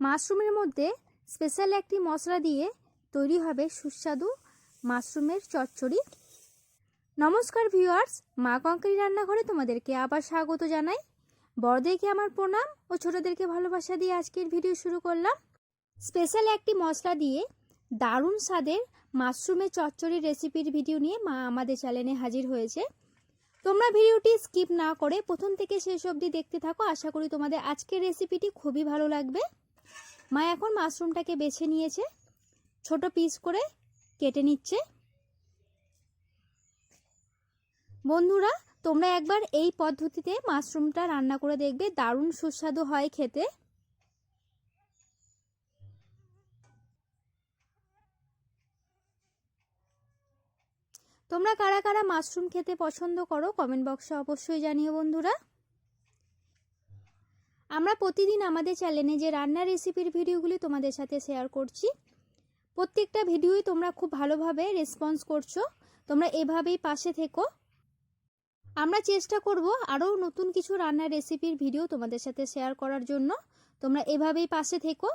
মাশরুমের মধ্যে স্পেশাল একটি মশলা দিয়ে তৈরি হবে সুস্বাদু মাশরুমের চচ্চড়ি। নমস্কার ভিউয়ার্স, মা কঙ্কারি রান্নাঘরে তোমাদেরকে আবার স্বাগত জানাই। বড়দেরকে আমার প্রণাম ও ছোটদেরকে ভালোবাসা দিয়ে আজকের ভিডিও শুরু করলাম। স্পেশাল একটি মশলা দিয়ে দারুণ স্বাদের মাশরুমের চচ্চড়ির রেসিপির ভিডিও নিয়ে মা আমাদের চ্যানেলে হাজির হয়েছে। তোমরা ভিডিওটি স্কিপ না করে প্রথম থেকে শেষ অবধি দেখতে থাকো। আশা করি তোমাদের আজকের রেসিপিটি খুবই ভালো লাগবে। মা এখন মাশরুমটাকে বেছে নিয়েছে। ছোট পিস করে কেটে নিচ্ছে। বন্ধুরা, তোমরা একবার এই পদ্ধতিতে মাশরুমটা রান্না করে দেখবে। দারুণ সুস্বাদু হয় খেতে। তোমরা কারা কারা মাশরুম খেতে পছন্দ করো, কমেন্ট বক্সে অবশ্যই জানিও বন্ধুরা। আমরা প্রতিদিন আমাদের চ্যানেলে যে রান্নার রেসিপির ভিডিওগুলি তোমাদের সাথে শেয়ার করছি, প্রত্যেকটা ভিডিওই তোমরা খুব ভালোভাবে রেসপন্স করছ। তোমরা এভাবেই পাশে থেকো। আমরা চেষ্টা করব আরও নতুন কিছু রান্নার রেসিপির ভিডিও তোমাদের সাথে শেয়ার করার জন্য। তোমরা এভাবেই পাশে থেকো।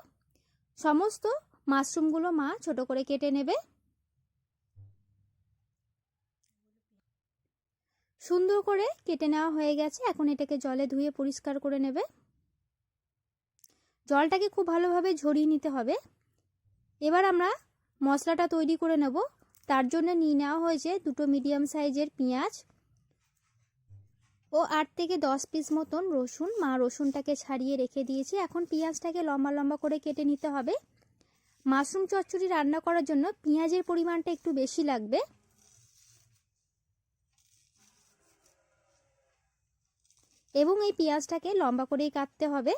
সমস্ত মাশরুমগুলো মা ছোট করে কেটে নেবে। সুন্দর করে কেটে নেওয়া হয়ে গেছে। এখন এটাকে জলে ধুয়ে পরিষ্কার করে নেবে। জলটাকে খুব ভালোভাবে ঝরিয়ে নিতে হবে। এবার আমরা মশলাটা তৈরি করে নেব। তার জন্য নিয়ে নেওয়া হয়েছে দুটো মিডিয়াম সাইজের পেঁয়াজ ও আট থেকে দশ পিস মতন রসুন। মা রসুনটাকে ছাড়িয়ে রেখে দিয়েছে। এখন পেঁয়াজটাকে লম্বা লম্বা করে কেটে নিতে হবে। মাশরুম চচ্চড়ি রান্না করার জন্য পেঁয়াজের পরিমাণটা একটু বেশি লাগবে। এবং এই পেঁয়াজটাকে লম্বা করেই কাটতে হবে।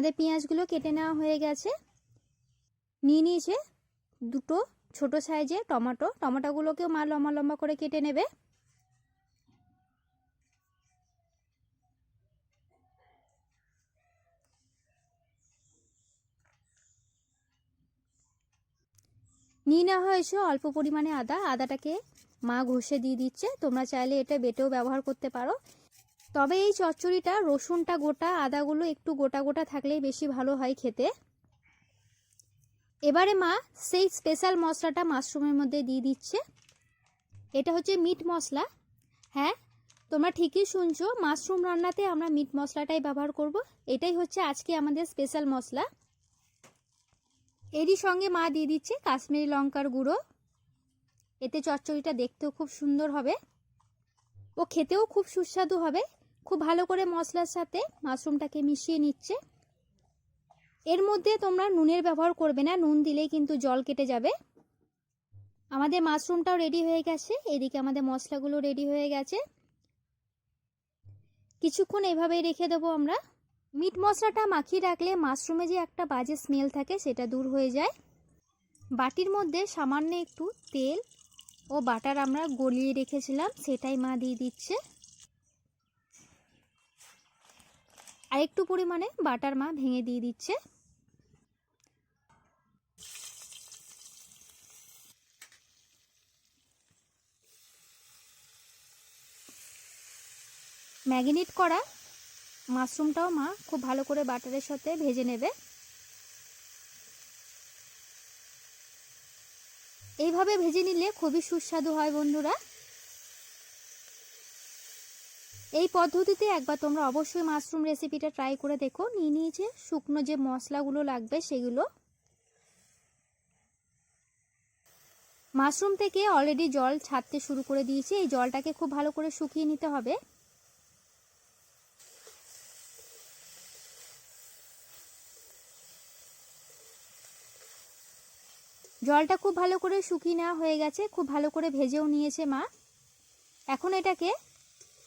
আমাদের পেঁয়াজগুলো কেটে নেওয়া হয়ে গেছে। নিয়ে নিয়েছে দুটো ছোট সাইজে টমেটো। টমেটোগুলোকেও মা লম্বা লম্বা করে কেটে নেবে। নিয়ে নেওয়া হয়েছে অল্প পরিমাণে আদা। আদাটাকে মা ঘষে দিয়ে দিচ্ছে। তোমরা চাইলে এটা বেটেও ব্যবহার করতে পারো। তবে এই চচ্চড়িটা রসুনটা গোটা, আদাগুলো একটু গোটা গোটা থাকলেই বেশি ভালো হয় খেতে। এবারে মা সেই স্পেশাল মশলাটা মাশরুমের মধ্যে দিয়ে দিচ্ছে। এটা হচ্ছে মিট মশলা। হ্যাঁ তোমরা ঠিকই শুনছো, মাশরুম রান্নাতে আমরা মিট মশলাটাই ব্যবহার করব। এটাই হচ্ছে আজকে আমাদের স্পেশাল মশলা। এরই সঙ্গে মা দিয়ে দিচ্ছে কাশ্মীরি লঙ্কার গুঁড়ো। এতে চচ্চড়িটা দেখতেও খুব সুন্দর হবে। ও খেতেও খুব সুস্বাদু হবে। খুব ভালো করে মশলার সাথে মাশরুমটাকে মিশিয়ে নিচ্ছে। এর মধ্যে তোমরা নুনের ব্যবহার করবে না, নুন দিলেই কিন্তু জল কেটে যাবে। আমাদের মাশরুমটাও রেডি হয়ে গেছে, এদিকে আমাদের মশলাগুলো রেডি হয়ে গেছে। কিছুক্ষণ এভাবেই রেখে দেবো আমরা। মিট মশলাটা মাখিয়ে রাখলে মাশরুমে যে একটা বাজে স্মেল থাকে সেটা দূর হয়ে যায়। বাটির মধ্যে সামান্য একটু তেল ও বাটার আমরা গলিয়ে রেখেছিলাম, সেটাই মা দিয়ে দিচ্ছে। আর একটু পরিমাণে বাটার মা ভেঙে দিয়ে দিচ্ছে। ম্যাগিনেট করা মাশরুমটাও মা খুব ভালো করে বাটারের সাথে ভেজে নেবে। এইভাবে ভেজে নিলে খুবই সুস্বাদু হয় বন্ধুরা। এই পদ্ধতিতে একবার তোমরা অবশ্যই মাশরুম রেসিপিটা ট্রাই করে দেখো। নিয়ে নিয়েছে শুকনো যে মশলাগুলো লাগবে সেগুলো। মাশরুম থেকে অলরেডি জল ছাড়তে শুরু করে দিয়েছি। এই জলটাকে খুব ভালো করে শুকিয়ে নিতে হবে। জলটা খুব ভালো করে শুকিয়ে নেওয়া হয়ে গেছে। খুব ভালো করে ভেজেও নিয়েছে মা। এখন এটাকে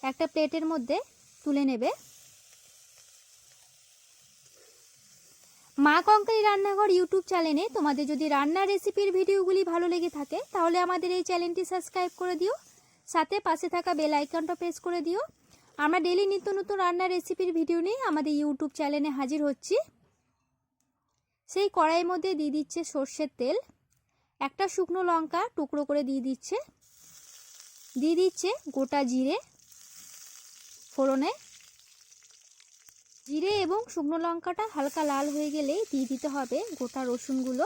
একটা প্লেটের মধ্যে তুলে নেবে। মা কঙ্কারি রান্নাঘর ইউটিউব চ্যানেলে তোমাদের যদি রান্নার রেসিপির ভিডিওগুলি ভালো লেগে থাকে, তাহলে আমাদের এই চ্যানেলটি সাবস্ক্রাইব করে দিও, সাথে পাশে থাকা বেল আইকনটা প্রেস করে দিও। আমরা ডেলি নিত্য নতুন রান্নার রেসিপির ভিডিও নিয়ে আমাদের ইউটিউব চ্যানেলে হাজির হচ্ছি। সেই কড়াইয়ের মধ্যে দিয়ে দিচ্ছে সর্ষের তেল, একটা শুকনো লঙ্কা টুকরো করে দিয়ে দিচ্ছে। দিয়ে দিচ্ছে গোটা জিরে ফোড়নে জিরে এবং শুকনো লঙ্কাটা হালকা লাল হয়ে গেলে দিয়ে দিতে হবে গোটা রসুনগুলো।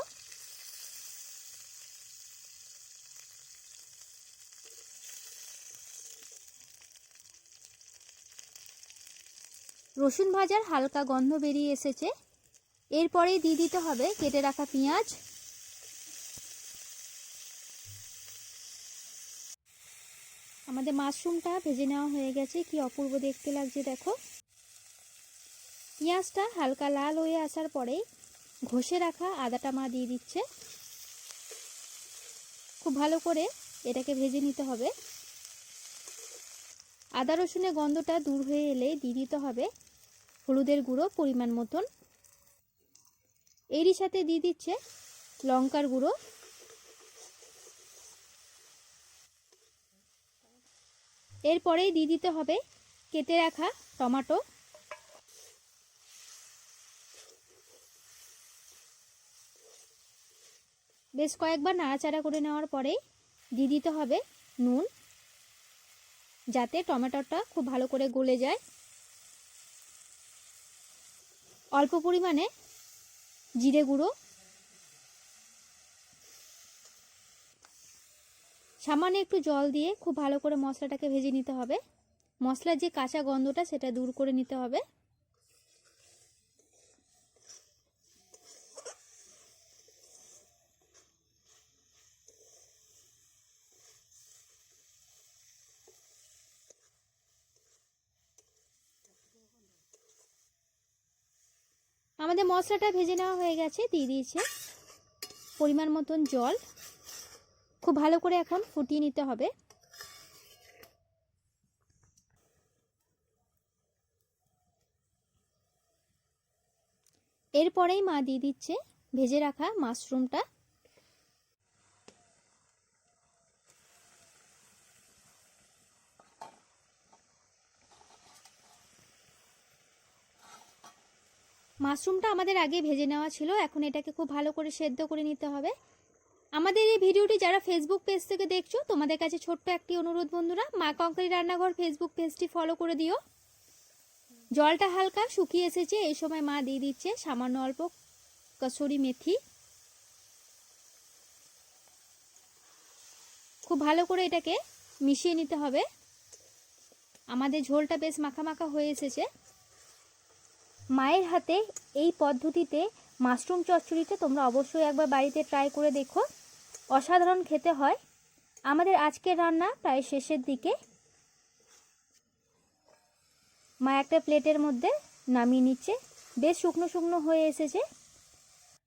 রসুন ভাজার হালকা গন্ধ বেরিয়ে এসেছে। এরপরেই দিয়ে দিতে হবে কেটে রাখা পেঁয়াজ আমাদের মাশরুমটা ভেজে নেওয়া হয়ে গেছে। কি অপূর্ব দেখতে লাগছে দেখো। পেঁয়াজটা হালকা লাল হয়ে আসার পরেই ঘষে রাখা আদাটা মা দিয়ে দিচ্ছে। খুব ভালো করে এটাকে ভেজে নিতে হবে। আদা, রসুনের গন্ধটা দূর হয়ে এলে দিয়ে দিতে হবে হলুদের গুঁড়ো পরিমাণ মতন। এরই সাথে দিয়ে দিচ্ছে লঙ্কার গুঁড়ো। এরপরেই দিয়ে দিতে হবে কেটে রাখা টমেটো। বেশ কয়েকবার নাড়াচাড়া করে নেওয়ার পরে দিয়ে দিতে হবে নুন, যাতে টমেটোটা খুব ভালো করে গলে যায়। অল্প পরিমাণে জিরে গুঁড়ো সামান্য একটু জল দিয়ে খুব ভালো করে মশলাটাকে ভেজে নিতে হবে। মশলার যে কাঁচা গন্ধটা, সেটা দূর করে নিতে হবে। আমাদের মশলাটা ভেজে নেওয়া হয়ে গেছে, দিয়ে দিয়েছে পরিমাণ মতন জল। খুব ভালো করে এখন ফুটিয়ে নিতে হবে। এরপরেই মা দিয়ে দিচ্ছে ভেজে রাখা মাশরুমটা। মাশরুমটা আমাদের আগে ভেজে নেওয়া ছিল, এখন এটাকে খুব ভালো করে সেদ্ধ করে নিতে হবে। আমাদের এই ভিডিওটি যারা ফেসবুক পেজ থেকে দেখছ, তোমাদের কাছে ছোট্ট একটি অনুরোধ বন্ধুরা, মা কঙ্কারি রান্নাঘর ফেসবুক পেজটি ফলো করে দিও। জলটা হালকা শুকিয়ে এসেছে, এই সময় মা দিয়ে দিচ্ছে সামান্য অল্প কসুরি মেথি। খুব ভালো করে এটাকে মিশিয়ে নিতে হবে। আমাদের ঝোলটা বেশ মাখা মাখা হয়ে এসেছে। মায়ের হাতে এই পদ্ধতিতে মাশরুম চচ্চড়িটা তোমরা অবশ্যই একবার বাড়িতে ট্রাই করে দেখো। অসাধারণ খেতে হয়। আমাদের আজকের রান্না প্রায় শেষের দিকে। মা একটা প্লেটের মধ্যে নামিয়ে নিচ্ছে। বেশ শুকনো শুকনো হয়ে এসেছে।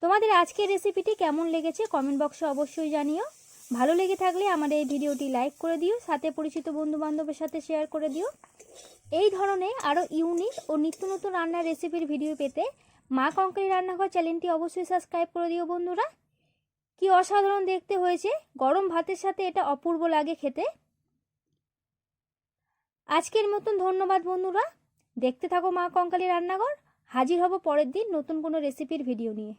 তোমাদের আজকের রেসিপিটি কেমন লেগেছে কমেন্ট বক্সে অবশ্যই জানিও। ভালো লেগে থাকলে আমাদের এই ভিডিওটি লাইক করে দিও, সাথে পরিচিত বন্ধু বান্ধবের সাথে শেয়ার করে দিও। এই ধরনের আরও ইউনিক ও নিত্য নতুন রান্নার রেসিপির ভিডিও পেতে মা কঙ্কারি রান্নাঘর চ্যানেলটি অবশ্যই সাবস্ক্রাইব করে দিও বন্ধুরা। কি অসাধারণ দেখতে হয়েছে। গরম ভাতের সাথে এটা অপূর্ব লাগে খেতে। আজকের মতন ধন্যবাদ বন্ধুরা। দেখতে থাকো মা কঙ্কালী রান্নাঘর। হাজির হব পরের দিন নতুন কোনো রেসিপির ভিডিও নিয়ে।